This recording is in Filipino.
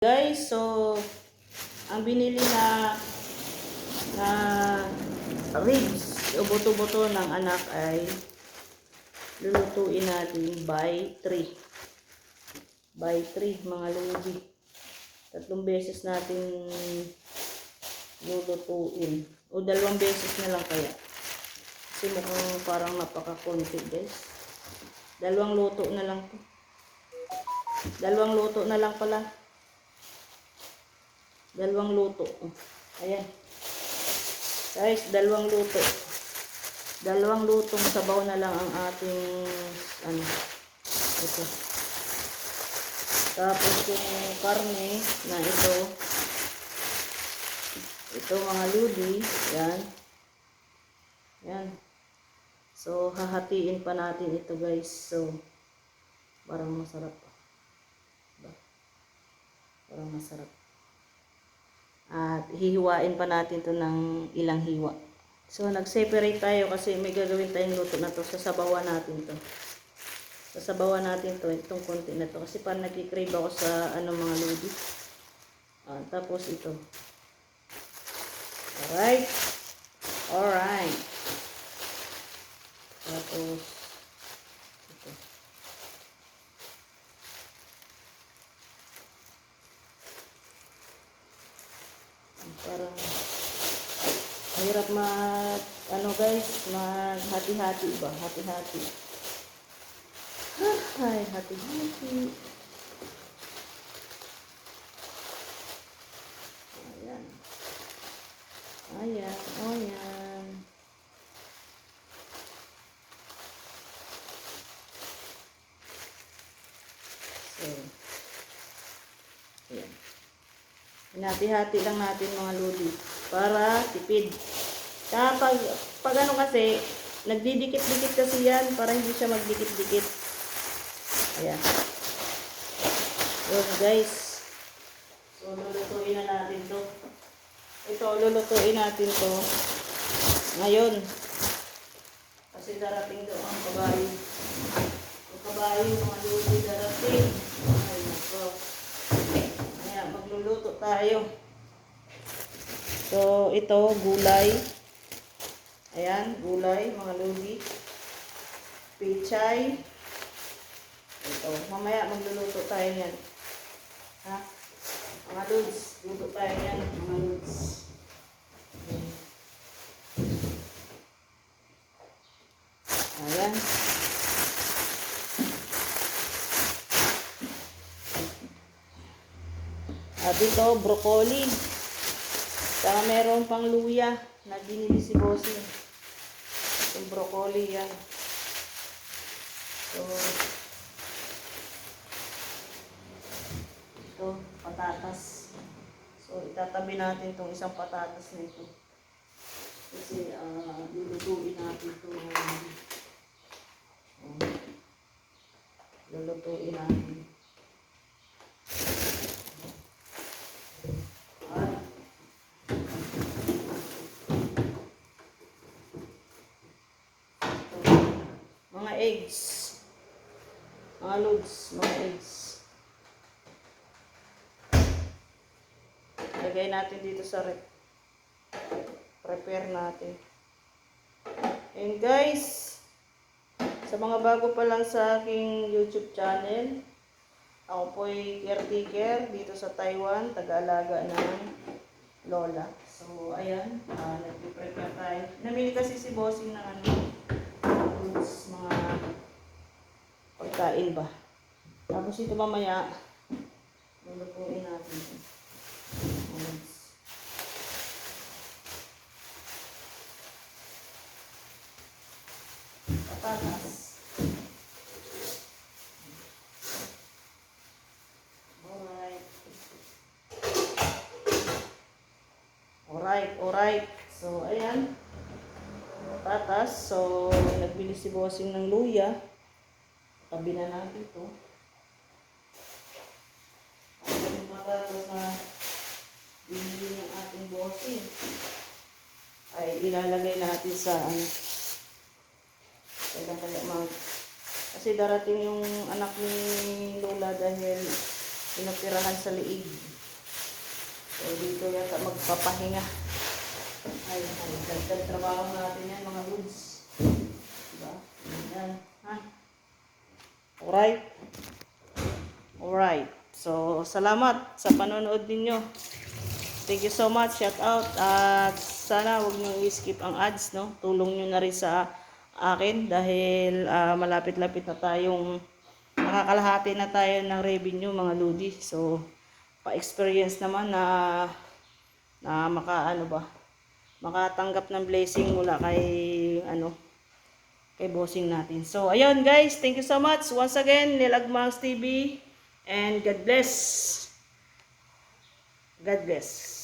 Guys, so ang binili na na ribs o buto-buto ng anak ay lulutuin natin by 3. By 3 mga lodi. Tatlong beses natin lulutuin. O dalawang beses na lang kaya. Kasi mukhang parang napaka-konti guys. Dalawang luto na lang to. Dalawang luto na lang pala. Dalawang luto. Ayan. Guys, dalawang luto. Dalawang lutong sabaw na lang ang ating ano. Ito. Tapos yung karne na ito. Ito mga ludi. Yan. Yan. So, hahatiin pa natin ito guys. So, parang masarap. Ba? Parang masarap. At hihiwain pa natin to ng ilang hiwa. So, nag-separate tayo kasi may gagawin tayong luto na to. Sasabawan natin to. Sasabawan natin to. Itong konti na to. Kasi parang nagkikrave ako sa ano mga lodi. Ah, tapos ito. Alright. Alright. Tapos Parang Mahirap mag, ano guys, maghati-hati ba? Hati-hati. Ay, hati-hati. Ayan. Ayan, ayan. So, ayan. Hinati-hati lang natin mga lodi para tipid. Kapag pag ano kasi, nagdidikit-dikit kasi yan para hindi siya magdikit-dikit. Ayan. Yun guys. So lulutuin na natin to. Ito, lulutuin natin to. Ngayon. Kasi darating doon ang kabayo. Ang kabayo, mga lodi darating. Ay, nako. Magluluto tayo. So, ito, gulay. Ayan, gulay, mga lodi. Pichay. Ito, mamaya magluluto tayo yan. Ha? Mga lods, luto tayo yan, mga lods. Ayan. At ito, broccoli. Saka meron pang luya na binili si Bossing. Yung broccoli yan. So, ito, patatas. So, itatabi natin itong isang patatas na ito. Kasi, ah, lulutuin natin ito. Um, lulutuin natin. Ay, mga eggs. Mga loads, mga eggs. Lagay natin dito sa rep. Prepare natin. And guys, sa mga bago pa lang sa aking YouTube channel, ako po ay caretaker dito sa Taiwan, taga-alaga ng Lola. So, ayan, uh, nag-prepare tayo. Namili kasi si Bossing ng ano, foods, mga pagkain ba. Tapos ito mamaya, lulutuin natin. Ayan. Patatas. Alright. Alright, alright. So, ayan. Patatas. So, nagbili si Bossing ng luya. Tabi na natin ito. At yung patatas na binili ng ating Bossing ay ilalagay natin sa ano. Kaya kaya mag kasi darating yung anak ni Lola dahil pinapirahan sa liig. So, dito yata magpapahinga. Ay, ay, dagdag trabaho natin yan, mga goods. Diba? Yan, ha? Alright? Alright. So, salamat sa panonood ninyo. Thank you so much. Shout out. At sana wag niyo i-skip ang ads, no? Tulong niyo na rin sa akin dahil ah, malapit-lapit na tayong nakakalahati na tayo ng revenue mga ludi. So, pa-experience naman na na maka ano ba makatanggap ng blessing mula kay ano kay bossing natin. So, ayun guys, thank you so much. Once again, Nilagmangs TV and God bless. God bless.